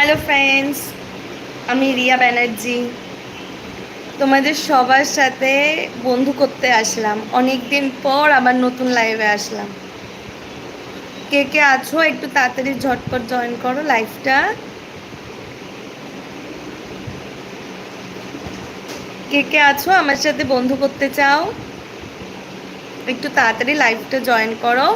Hello friends আমি রিয়া ব্যানার্জি। তোমাদের সবার সাথে বন্ধু করতে আসলাম। অনেক দিন পর আবার নতুন লাইভে আসলাম। কে কে আছো, একটু তাড়াতাড়ি ঝটপট জয়েন করো লাইভটা কে কে আছো, আমার সাথে বন্ধু করতে চাও, একটু তাড়াতাড়ি লাইভটা জয়েন করো।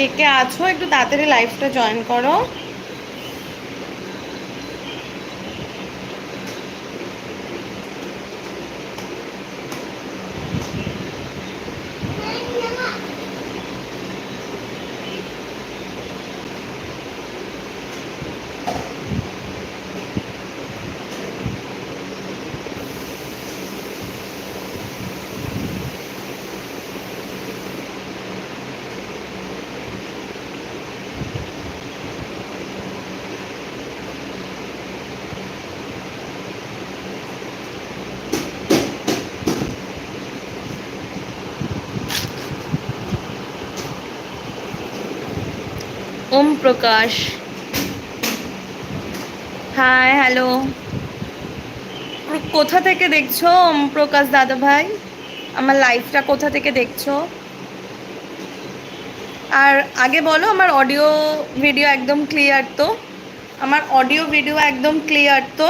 কে কে আছো একটু তাড়াতাড়ি লাইভটা জয়েন করো। ওম প্রকাশ। হাই হ্যালো কোথা থেকে দেখছ ওম প্রকাশ দাদা ভাই? আমার লাইফটা কোথা থেকে দেখছ? আর আগে বলো, আমার অডিও ভিডিও একদম ক্লিয়ার তো? আমার অডিও ভিডিও একদম ক্লিয়ার তো?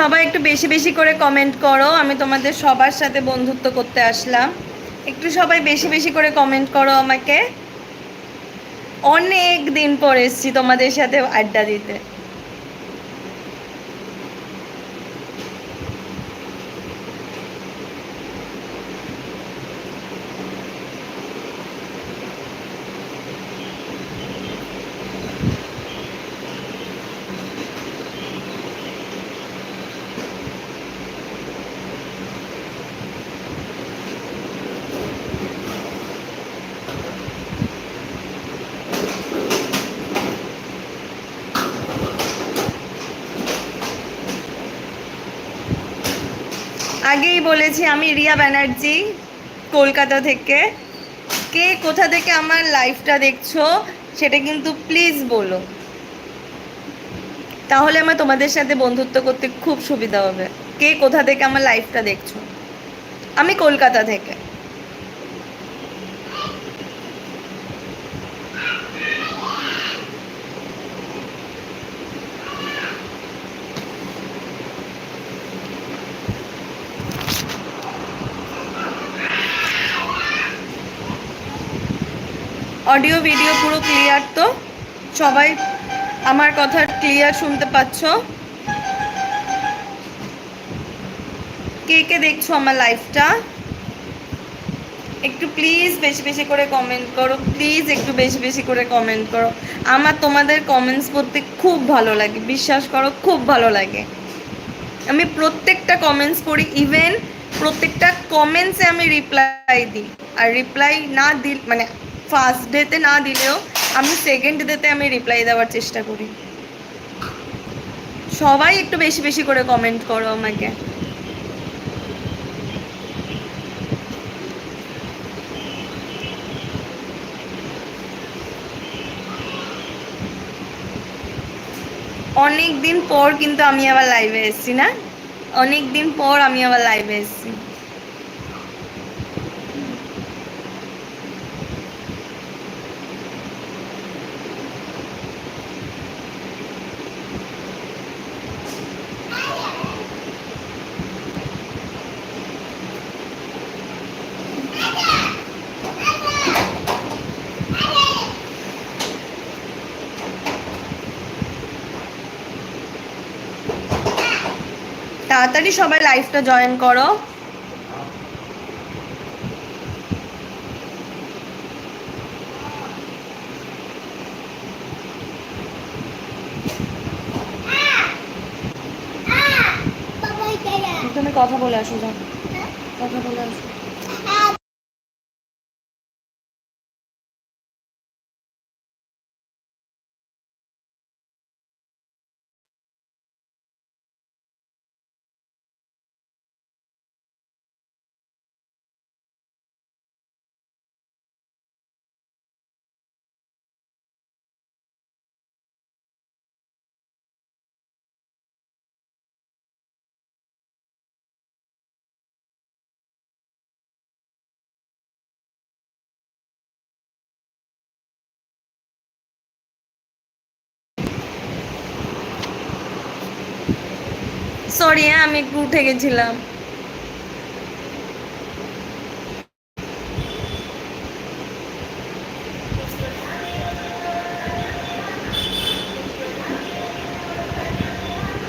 সবাই একটু বেশি বেশি করে কমেন্ট করো। আমি তোমাদের সবার সাথে বন্ধুত্ব করতে আসলাম। একটু সবাই বেশি বেশি করে কমেন্ট করো আমাকে। অনেক দিন পর এসছি তোমাদের সাথে আড্ডা দিতে। আগেই বলেছি আমি রিয়া ব্যানার্জি কলকাতা থেকে। কে কোথা থেকে আমার লাইফটা দেখছ সেটা কিন্তু প্লিজ বলো। তাহলে আমার তোমাদের সাথে বন্ধুত্ব করতে খুব সুবিধা হবে। কে কোথা থেকে আমার লাইফটা দেখছ? আমি কলকাতা থেকে। অডিও ভিডিও পুরো ক্লিয়ার তো? সবাই আমার কথা ক্লিয়ার শুনতে পাচ্ছ? কে কে দেখছ আমার লাইফটা? একটু প্লিজ বেশি বেশি করে কমেন্ট করো প্লিজ একটু বেশি বেশি করে কমেন্ট করো। আমার তোমাদের কমেন্টস পড়তে খুব ভালো লাগে, বিশ্বাস করো, খুব ভালো লাগে। আমি প্রত্যেকটা কমেন্টস পড়ি ইভেন প্রত্যেকটা কমেন্টসে আমি রিপ্লাই দিই। আর রিপ্লাই না দিল মানে ফার্স্ট ডেতে না দিলেও আমি সেকেন্ড ডেতে আমি রিপ্লাই দেওয়ার চেষ্টা করি। সবাই একটু বেশি বেশি করে কমেন্ট করো আমাকে। অনেক দিন পর কিন্তু আমি আবার লাইভে এসেছি না? অনেক দিন পর আমি আবার লাইভে এসেছি। তাড়াতাড়ি সবাই লাইভটা জয়েন করো। তুমি কথা বলে আসো যাও। কথা বলে আসো। সরি হ্যাঁ আমি একটু উঠে গেছিলাম।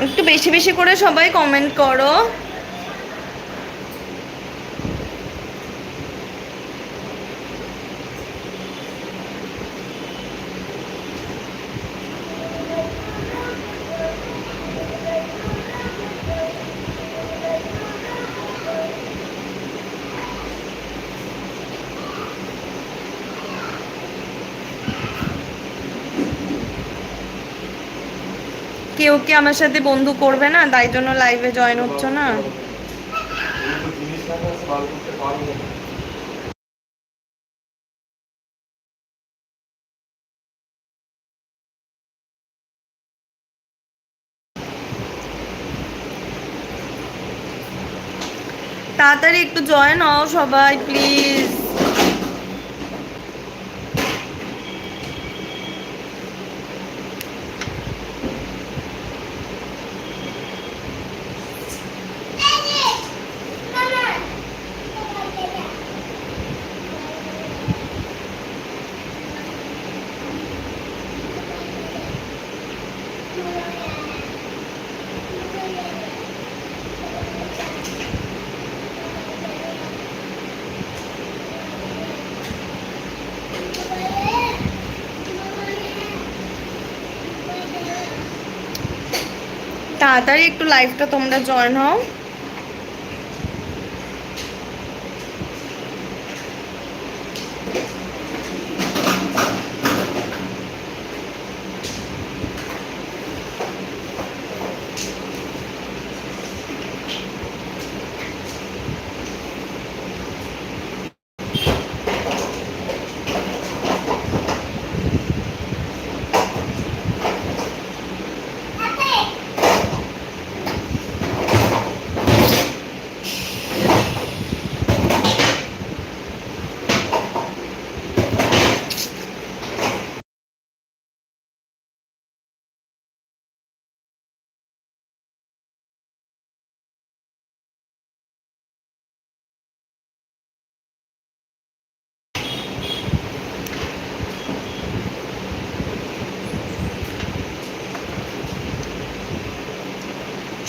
একটু বেশি বেশি করে সবাই কমেন্ট করো। কেউ কি আমার সাথে বন্ধু করবে না? তাই জন্য লাইভে জয়েন হচ্ছে না? তাড়াতাড়ি একটু জয়েন হও সবাই প্লিজ তাড়াতাড়ি একটু লাইভটা তোমরা জয়েন হও।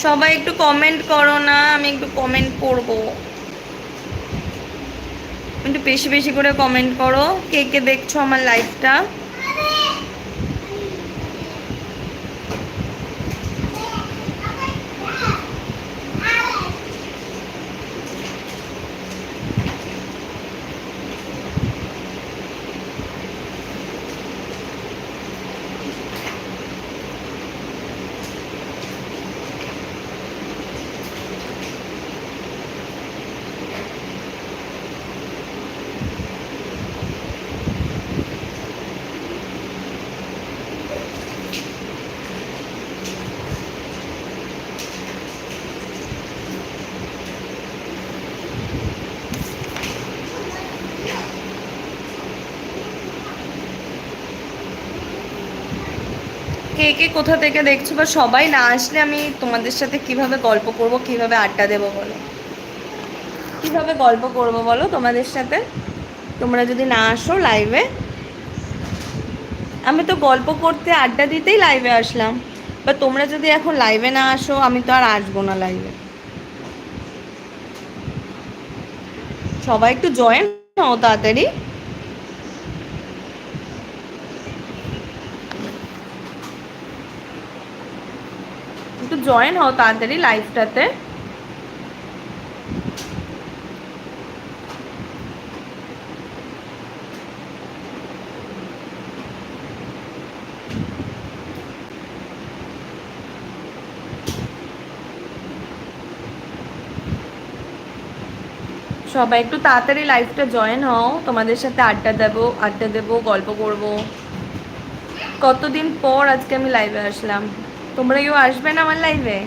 সবাই একটু কমেন্ট করো না, আমি একটু কমেন্ট করব। একটু বেশি বেশি করে কমেন্ট করো, কে কে দেখছ আমার লাইভটা কে কে কোথা থেকে দেখছ বা সবাই না আসলে আমি তোমাদের সাথে কীভাবে গল্প করব, কীভাবে আড্ডা দেবো বলো? কীভাবে গল্প করব বলো তোমাদের সাথে? তোমরা যদি না আসো লাইভে আমি তো গল্প করতে আড্ডা দিতেই লাইভে আসলাম। বা তোমরা যদি এখন লাইভে না আসো, আমি তো আর আসব না লাইভে সবাই একটু জয়েন হও তাড়াতাড়ি। জয়েন হও তাড়াতাড়ি লাইভটাতে সবাই একটু তাড়াতাড়ি লাইফটা জয়েন হও। তোমাদের সাথে আড্ডা দেবো আড্ডা দেবো, গল্প করব। কতদিন পর আজকে আমি লাইভে আসলাম? তোমরা কেউ আসবে না আমার লাইভে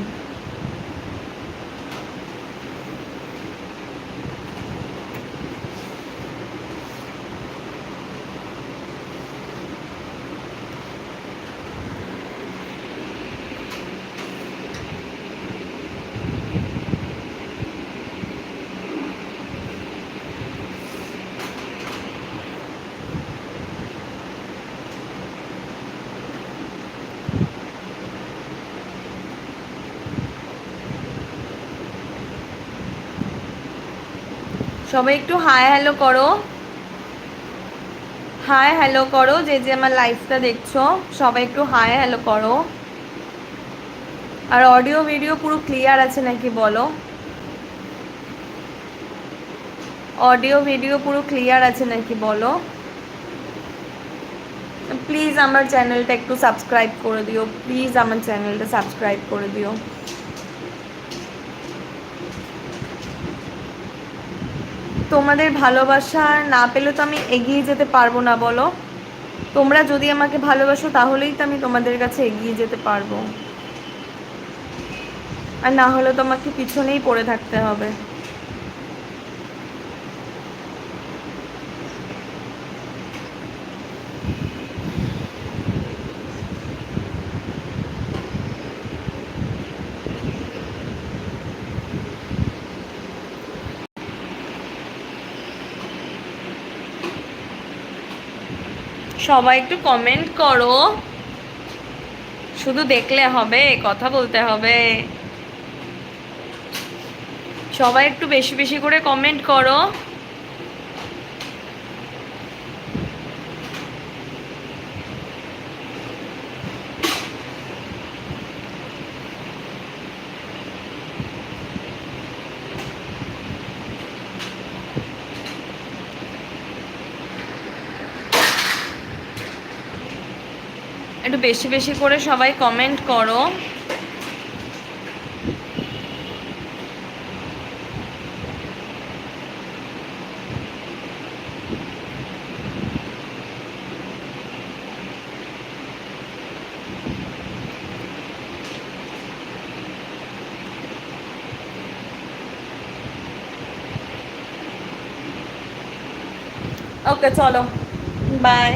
সবাই একটু হাই হ্যালো করো। হাই হ্যালো করো, যে যে আমার লাইফটা দেখছ, সবাই একটু হাই হ্যালো করো। আর অডিও ভিডিও পুরো ক্লিয়ার আছে নাকি বলো? অডিও ভিডিও পুরো ক্লিয়ার আছে নাকি বলো? প্লিজ আমার চ্যানেলটা একটু সাবস্ক্রাইব করে দিও প্লিজ আমার চ্যানেলটা সাবস্ক্রাইব করে দিও। তোমাদের ভালোবাসা না পেলে তো আমি এগিয়ে যেতে পারব না, বলো। তোমরা যদি আমাকে ভালোবাসো, তাহলেই তো আমি তোমাদের কাছে এগিয়ে যেতে পারব। আর না হলে তো আমাকে পিছনেই পড়ে থাকতে হবে। সবাই একটু কমেন্ট করো। শুধু দেখলে হবে, কথা বলতে হবে। সবাই একটু বেশি বেশি করে কমেন্ট করো একটু বেশি বেশি করে সবাই কমেন্ট করো। ওকে চলো। বাই